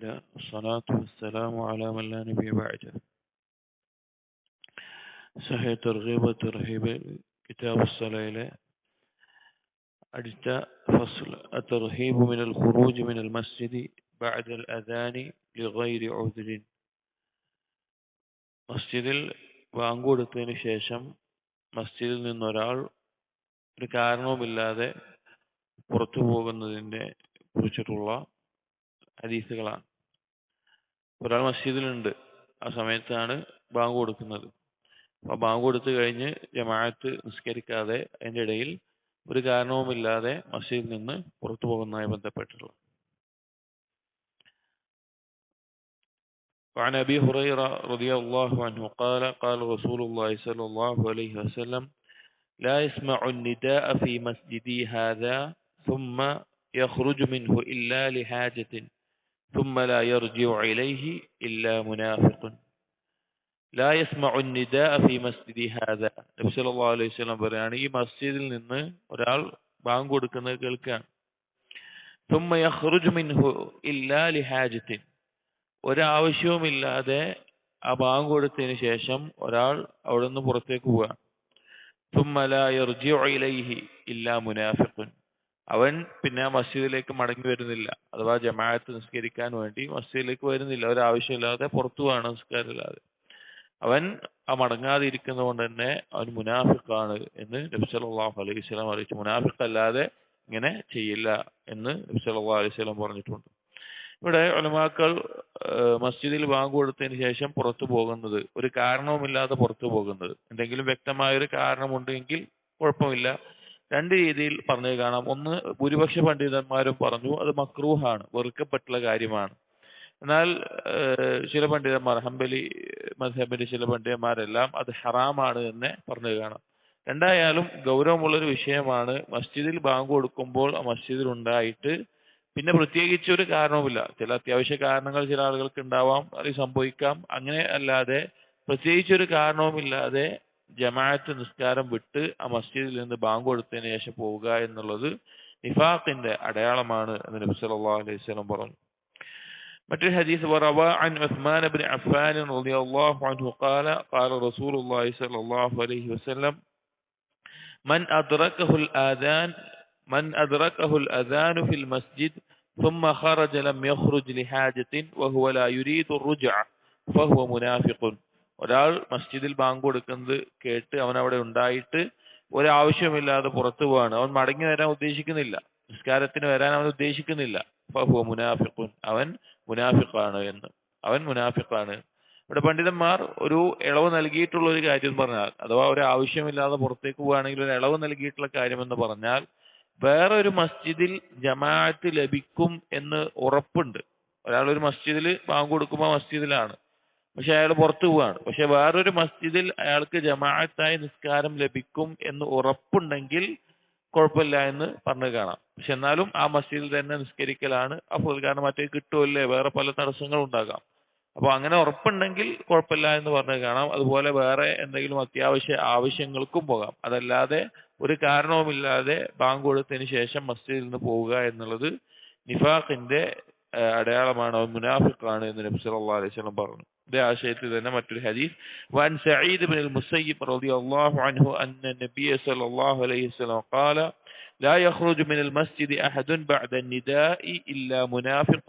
الله الصلاة والسلام على من لا نبي بعده صحيح ترغيب وترهيب كتاب الصلاة അടുത്ത فصل الترهيب من الخروج من المسجد بعد الأذان لغير عذر മസ്ജിദിൽ ബാങ്ക് കൊടുത്തതിന് ശേഷം മസ്ജിദിൽ നിന്നൊരാൾ ഒരു കാരണവുമില്ലാതെ പുറത്തു പോകുന്നതിനെ കുറിച്ചിട്ടുള്ള ഹദീസുകളാണ് ഒരാൾ മസ്ജിദിലുണ്ട് ആ സമയത്താണ് ബാങ്ക് കൊടുക്കുന്നത് അപ്പൊ ബാങ്ക് കൊടുത്തു കഴിഞ്ഞ് ജമാഅത്ത് നിസ്കരിക്കാതെ അതിന്റെ ഇടയിൽ ഒരു കാരണവുമില്ലാതെ മസ്ജിദിൽ നിന്ന് പുറത്തു പോകുന്നതുമായി ബന്ധപ്പെട്ടുള്ളത് وعن أبي هريرة رضي الله عنه قال قال رسول الله صلى الله عليه وسلم لا يسمع النداء في مسجدي هذا ثم يخرج منه إلا لحاجة ثم لا يرجع إليه إلا منافق لا يسمع النداء في مسجدي هذا നബി സല്ലല്ലാഹു അലൈഹി വസല്ലം പറയാണ് ഈ മസ്ജിദിൽ നിന്ന് ഒരാൾ ബാങ്ക് കൊടുക്കുന്നത് കേൾക്കാൻ ثم يخرج منه إلا لحاجة ഒരാവശ്യവുമില്ലാതെ ആ ബാങ്ക് കൊടുത്തതിന് ശേഷം ഒരാൾ അവിടെ നിന്ന് പുറത്തേക്ക് പോവുക ثم لا يرجع إليه إلا منافق അവൻ പിന്നെ മസ്ജിദിലേക്ക് മടങ്ങി വരുന്നില്ല. അഥവാ ജമാഅത്ത് നിസ്കരിക്കാൻ വേണ്ടി മസ്ജിദിലേക്ക് വരുന്നില്ല. ഒരാവശ്യമില്ലാതെ പുറത്തു പോവാണ് നിസ്കാരമില്ലാതെ. അവൻ ആ മടങ്ങാതെ ഇരിക്കുന്നത് കൊണ്ട് തന്നെ അവൻ മുനാഫിക്കാണ് എന്ന് നബി സല്ലല്ലാഹു അലൈഹി വസല്ലം അറിയിച്ചു. മുനാഫിഖ് അല്ലാതെ ഇങ്ങനെ ചെയ്യില്ല എന്ന് നബി സല്ലല്ലാഹു അലൈഹി വസല്ലം പറഞ്ഞിട്ടുണ്ട്. ഇവിടെ ഉലമാക്കൾ മസ്ജിദിൽ ബാങ്ക് കൊടുത്തതിന് ശേഷം പുറത്തു പോകുന്നത് ഒരു കാരണവുമില്ലാതെ പുറത്തു പോകുന്നത്. എന്തെങ്കിലും വ്യക്തമായ ഒരു കാരണമുണ്ടെങ്കിൽ കുഴപ്പമില്ല. രണ്ട് രീതിയിൽ പറഞ്ഞു കാണാം. ഒന്ന് ഭൂരിപക്ഷ പണ്ഡിതന്മാരും പറഞ്ഞു അത് മക്രൂഹാണ് വെറുക്കപ്പെട്ടുള്ള കാര്യമാണ്. എന്നാൽ ചില പണ്ഡിതന്മാർ ഹംബലി മധ്യബലി ചില പണ്ഡിതന്മാരെല്ലാം അത് ഹറാമാണ് എന്ന് പറഞ്ഞു കാണാം. രണ്ടായാലും ഗൗരവമുള്ളൊരു വിഷയമാണ് മസ്ജിദിൽ ബാങ്ക് കൊടുക്കുമ്പോൾ ആ മസ്ജിദിൽ ഉണ്ടായിട്ട് പിന്നെ പ്രത്യേകിച്ച് ഒരു കാരണവുമില്ല. ചില അത്യാവശ്യ കാരണങ്ങൾ ചില ആളുകൾക്ക് ഉണ്ടാവാം അത് സംഭവിക്കാം. അങ്ങനെ അല്ലാതെ പ്രത്യേകിച്ച് ഒരു കാരണവുമില്ലാതെ ജമാഅത്ത് നിസ്കാരം വിട്ട് ആ മസ്ജിദിൽ നിന്ന് ബാങ്ക് കൊടുത്തതിന് ശേഷം പോവുക എന്നുള്ളത് നിഫാഖിന്റെ അടയാളമാണ് എന്ന് നബി സല്ലല്ലാഹു അലൈഹി വസല്ലം പറഞ്ഞു മറ്റൊരു ഹദീസ് വറവ عن عثمان بن عفان رضي الله عنه قال قال رسول الله صلى الله عليه وسلم من أدركه الآذان من أدركه الأذان في المسجد ثم خرج لم يخرج لحاجة وهو لا يريد الرجع فهو منافق ഒരാൾ മസ്ജിദിൽ ബാങ്ക് കൊടുക്കുന്നത് കേട്ട് അവൻ അവിടെ ഉണ്ടായിട്ട് ഒരാവശ്യമില്ലാതെ പുറത്തു പോവാണ്. അവൻ മടങ്ങി വരാൻ ഉദ്ദേശിക്കുന്നില്ല. നിസ്കാരത്തിന് വരാൻ അവൻ ഉദ്ദേശിക്കുന്നില്ല. മുനാഫിഖുൻ. അവൻ മുനാഫിഖാണ് എന്ന്. അവൻ മുനാഫിഖാണ്. ഇവിടെ പണ്ഡിതന്മാർ ഒരു ഇളവ് നൽകിയിട്ടുള്ള ഒരു കാര്യം പറഞ്ഞാൽ അഥവാ ഒരു ആവശ്യമില്ലാതെ പുറത്തേക്ക് പോവുകയാണെങ്കിൽ ഒരു ഇളവ് നൽകിയിട്ടുള്ള കാര്യം എന്ന് പറഞ്ഞാൽ വേറെ ഒരു മസ്ജിദിൽ ജമാഅത്ത് ലഭിക്കും എന്ന് ഉറപ്പുണ്ട്. ഒരാൾ ഒരു മസ്ജിദിൽ ബാങ്ക് കൊടുക്കുമ്പോൾ മസ്ജിദിലാണ്. പക്ഷെ അയാൾ പുറത്തു പോവാണ്. പക്ഷെ വേറൊരു മസ്ജിദിൽ അയാൾക്ക് ജമാഅത്തായി നിസ്കാരം ലഭിക്കും എന്ന് ഉറപ്പുണ്ടെങ്കിൽ കുഴപ്പമില്ല എന്ന് പറഞ്ഞു കാണാം. പക്ഷെ എന്നാലും ആ മസ്ജിദിൽ തന്നെ നിസ്കരിക്കലാണ്. അപ്പോൾ കാരണം മറ്റേ കിട്ടുമല്ലേ വേറെ പല തടസ്സങ്ങളും ഉണ്ടാകാം. അപ്പൊ അങ്ങനെ ഉറപ്പുണ്ടെങ്കിൽ കുഴപ്പമില്ല എന്ന് പറഞ്ഞു കാണാം. അതുപോലെ വേറെ എന്തെങ്കിലും അത്യാവശ്യ ആവശ്യങ്ങൾക്കും പോകാം. അതല്ലാതെ ഒരു കാരണവുമില്ലാതെ ബാങ്ക് കൊടുത്തതിന് ശേഷം മസ്ജിദിൽ നിന്ന് പോവുക എന്നുള്ളത് നിഫാഖിന്റെ അടയാളമാണ്. മുനാഫിഖാണ് എന്ന് നബി സല്ലല്ലാഹു അലൈഹി വസല്ലം പറഞ്ഞു. ഇതേ ആശയത്തിൽ തന്നെ മറ്റൊരു ഹദീസ് വൻ സഈദ് ബിൻ മുസയ്യിബ് റളിയല്ലാഹു അൻഹു അന്ന നബിയ സല്ലല്ലാഹു അലൈഹി വസല്ലം قال لا يخرج من المسجد أحد بعد النداء إلا منافق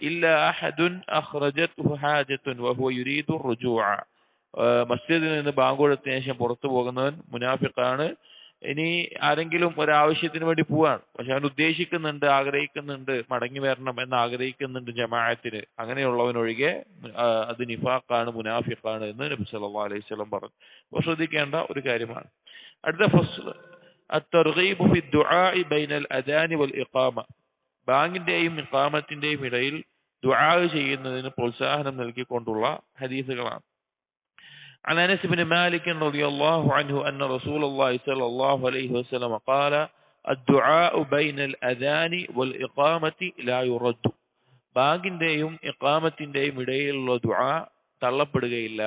إلا أحد أخرجته حاجة وهو يريد الرجوع മസ്ജിദിൽ നിന്ന് ബാങ്ക് കൊടുത്തതിന് ശേഷം പുറത്തു പോകുന്നവൻ മുനാഫിഖാണ് ഇനി ആരെങ്കിലും ഒരാവശ്യത്തിന് വേണ്ടി പോവാണ് പക്ഷെ അവൻ ഉദ്ദേശിക്കുന്നുണ്ട് ആഗ്രഹിക്കുന്നുണ്ട് മടങ്ങി വരണം എന്ന് ആഗ്രഹിക്കുന്നുണ്ട് ജമാഅത്തിന് അങ്ങനെയുള്ളവനൊഴികെ അത് നിഫാഖാണ് മുനാഫിഖാണ് എന്ന് നബി സല്ലല്ലാഹു അലൈഹി വസല്ലം പറഞ്ഞു അപ്പോൾ ശ്രദ്ധിക്കേണ്ട ഒരു കാര്യമാണ് അടുത്ത ഫസ്ൽ الترغيب في الدعاء بين الأذان والإقامة ബാങ്കിന്റെയും ഇഖാമത്തിന്റെയും ഇടയിൽ ദുആ ചെയ്യുന്നതിന് പ്രോത്സാഹനം നൽകിക്കൊണ്ടുള്ള ഹദീസുകളാണ് عن انس بن مالك رضي الله عنه ان رسول الله صلى الله عليه وسلم قال الدعاء بين الاذان والاقامه لا يرد ബാങ്കിന്റെയും ഇഖാമത്തിന്റെയും ഇടയിലുള്ള ദുആ തള്ളപ്പെടുകയില്ല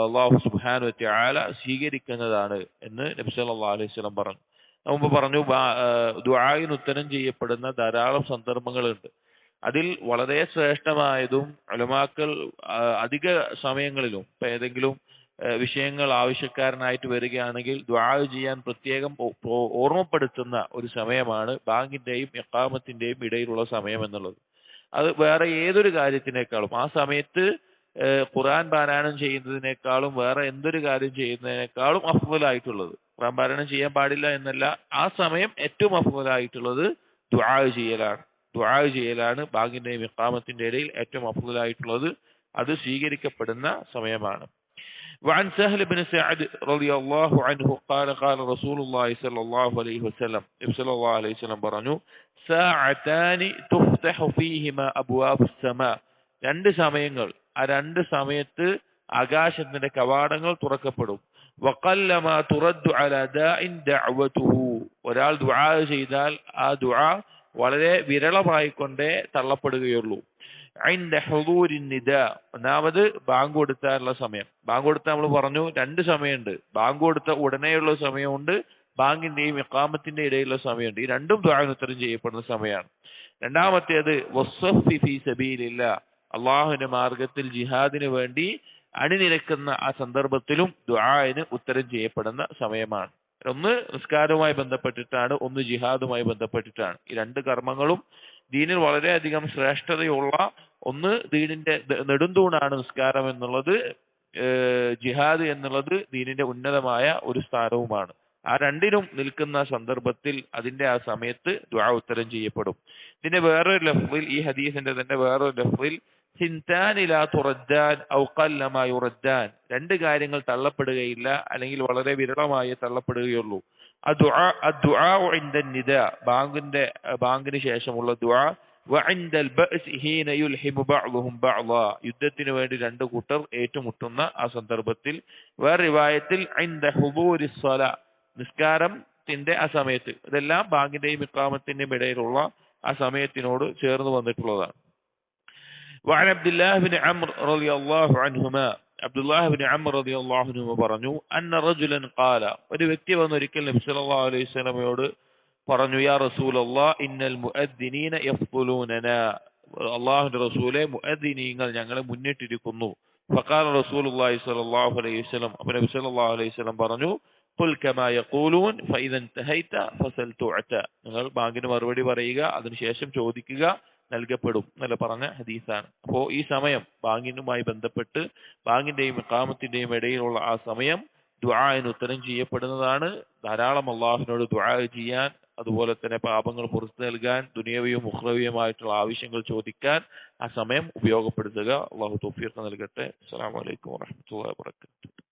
അള്ളാഹു സുബ്ഹാനഹു വതആല സ്വീകരിക്കുന്നതാണ് എന്ന് നബി സല്ലല്ലാഹു അലൈഹി വസല്ലം പറഞ്ഞു മുമ്പ് പറഞ്ഞു ദുആയിന് ഉത്തരം ചെയ്യപ്പെടുന്ന ധാരാളം സന്ദർഭങ്ങളുണ്ട് അതിൽ വളരെ ശ്രേഷ്ഠമായതും അലമാക്കൾ അധിക സമയങ്ങളിലും ഇപ്പൊ ഏതെങ്കിലും വിഷയങ്ങൾ ആവശ്യക്കാരനായിട്ട് വരികയാണെങ്കിൽ ദ്വാ ചെയ്യാൻ പ്രത്യേകം ഓർമ്മപ്പെടുത്തുന്ന ഒരു സമയമാണ് ബാങ്കിന്റെയും എക്കാമത്തിന്റെയും ഇടയിലുള്ള സമയം എന്നുള്ളത്. അത് വേറെ ഏതൊരു കാര്യത്തിനേക്കാളും ആ സമയത്ത് ഖുറാൻ പാരായണം ചെയ്യുന്നതിനേക്കാളും വേറെ എന്തൊരു കാര്യം ചെയ്യുന്നതിനേക്കാളും അഫ്വലായിട്ടുള്ളത്. ഖുറാൻ പാരായണം ചെയ്യാൻ പാടില്ല എന്നല്ല ആ സമയം ഏറ്റവും അഫ്വലായിട്ടുള്ളത് ദുആ ചെയ്യലാണ്. ദുആ ചെയ്യലാണ് ബാങ്കിന്റെയും ഇഖാമത്തിന്റെ ഇടയിൽ ഏറ്റവും അഫ്വലായിട്ടുള്ളത് അത് സ്വീകരിക്കപ്പെടുന്ന സമയമാണ് وعن سهل بن سعد رضي الله عنه قال قال رسول الله صلى الله عليه وسلم صلى الله عليه وسلم പറഞ്ഞു ساعتان تفتح فيهما أبواب السماء രണ്ട് സമയങ്ങൾ ആ രണ്ട് സമയത്ത് ആകാശത്തിന്റെ കവാടങ്ങൾ തുറക്കപ്പെടും വഖല്ലമ തുറദ്ദു അലാ ദാഇൻ ദഅവതുഹു ഒരാൾ ദുആ ചെയ്താൽ ആ ദുആ വളരെ വിരളമായിക്കൊണ്ടേ തള്ളപ്പെടുകയുള്ളൂ. ഒന്നാമത് ബാങ്ക് കൊടുത്താനുള്ള സമയം. ബാങ്ക് കൊടുത്ത നമ്മൾ പറഞ്ഞു രണ്ട് സമയമുണ്ട്. ബാങ്ക് കൊടുത്ത ഉടനെയുള്ള സമയമുണ്ട്. ബാങ്കിന്റെയും ഇഖാമത്തിന്റെ ഇടയിലുള്ള സമയമുണ്ട്. ഈ രണ്ടും ദുആന് ഉത്തരം ചെയ്യപ്പെടുന്ന സമയമാണ്. രണ്ടാമത്തേത് വസ്സഫി ഫീ സബീലില്ലാ. അള്ളാഹുവിന്റെ മാർഗത്തിൽ ജിഹാദിന് വേണ്ടി അണിനിരക്കുന്ന ആ സന്ദർഭത്തിലും ദ്വായന് ഉത്തരം ചെയ്യപ്പെടുന്ന സമയമാണ്. ഒന്ന് നിസ്കാരവുമായി ബന്ധപ്പെട്ടിട്ടാണ് ഒന്ന് ജിഹാദുമായി ബന്ധപ്പെട്ടിട്ടാണ്. ഈ രണ്ട് കർമ്മങ്ങളും ദീനിൽ വളരെയധികം ശ്രേഷ്ഠതയുള്ള ഒന്ന് ദീനിന്റെ നെടുന്തൂണാണ് നിസ്കാരം എന്നുള്ളത് ജിഹാദ് എന്നുള്ളത് ദീനിന്റെ ഉന്നതമായ ഒരു സ്ഥാനവുമാണ്. ആ രണ്ടിനും നിൽക്കുന്ന സന്ദർഭത്തിൽ അതിന്റെ ആ സമയത്ത് ദ്വാ ഉത്തരം ചെയ്യപ്പെടും. ഇതിന്റെ വേറൊരു ലഫ്ലിൽ ഈ ഹദീസിന്റെ തന്നെ വേറൊരു ലഫ്ലിൽ ഹിന്താനിലാ തുറദ്ദാൻ ഔക്കല്ലമായ ഉറദ്ദാൻ രണ്ട് കാര്യങ്ങൾ തള്ളപ്പെടുകയില്ല അല്ലെങ്കിൽ വളരെ വിരളമായി തള്ളപ്പെടുകയുള്ളൂ. ബാങ്കിന്റെ ബാങ്കിന് ശേഷമുള്ള ദുആ യുദ്ധത്തിന് വേണ്ടി രണ്ട് കൂട്ടർ ഏറ്റുമുട്ടുന്ന ആ സന്ദർഭത്തിൽ വേറെ റിവായത്തിൽ നിസ്കാരത്തിന്റെ ആ സമയത്ത്. ഇതെല്ലാം ബാങ്കിന്റെയും ഇക്കാമത്തിന്റെയും ഇടയിലുള്ള ആ സമയത്തിനോട് ചേർന്ന് വന്നിട്ടുള്ളതാണ്. وعن عبد الله بن عمرو رضي الله عنهما عبد الله بن عمرو رضي الله عنهما പറഞ്ഞു أن رجلا قال ഒരു വ്യക്തി വന്ന് ഒരിക്കൽ നബി സല്ലല്ലാഹു അലൈഹി വസല്ലമയോട് പറഞ്ഞു യാ റസൂലല്ലാഹ് ഇന്നൽ മുഅദ്ദിനീന യഫ്ളുനന അള്ളാഹുവിന്റെ റസൂലെ മുഅദ്ദിനീങ്ങൾ ഞങ്ങളെ മുന്നിട്ടിരിക്കുന്നു ഫഖാല റസൂലുള്ളാഹി സ്വല്ലല്ലാഹു അലൈഹി വസല്ലം അപ്പോൾ നബി സല്ലല്ലാഹു അലൈഹി വസല്ലം പറഞ്ഞു ഖുൽ കമാ യഖൂലൂൻ ഫഇദൻ തഹൈത ഫസൽ തുഅത നിങ്ങൾ ബാങ്കിന് മറുപടി പറയുക അതിനുശേഷം ചോദിക്കുക നൽകപ്പെടും എന്നല്ല പറഞ്ഞ ഹദീസാണ്. അപ്പോ ഈ സമയം ബാങ്കിനുമായി ബന്ധപ്പെട്ട് ബാങ്കിന്റെയും കാമത്തിന്റെയും ഇടയിലുള്ള ആ സമയം ദുആന് ഉത്തരം ചെയ്യപ്പെടുന്നതാണ്. ധാരാളം അള്ളാഹുവിനോട് ദുആ ചെയ്യാൻ അതുപോലെ തന്നെ പാപങ്ങൾ പുറത്തു നൽകാൻ ദുനിയവിയും ഉഹ്റവിയുമായിട്ടുള്ള ആവശ്യങ്ങൾ ചോദിക്കാൻ ആ സമയം ഉപയോഗപ്പെടുത്തുക. അള്ളാഹു തൊഫീർക്ക് നൽകട്ടെ. അസ്സാം അലൈക്കും വാഹമത്തല്ലാ വബറകാതുഹു.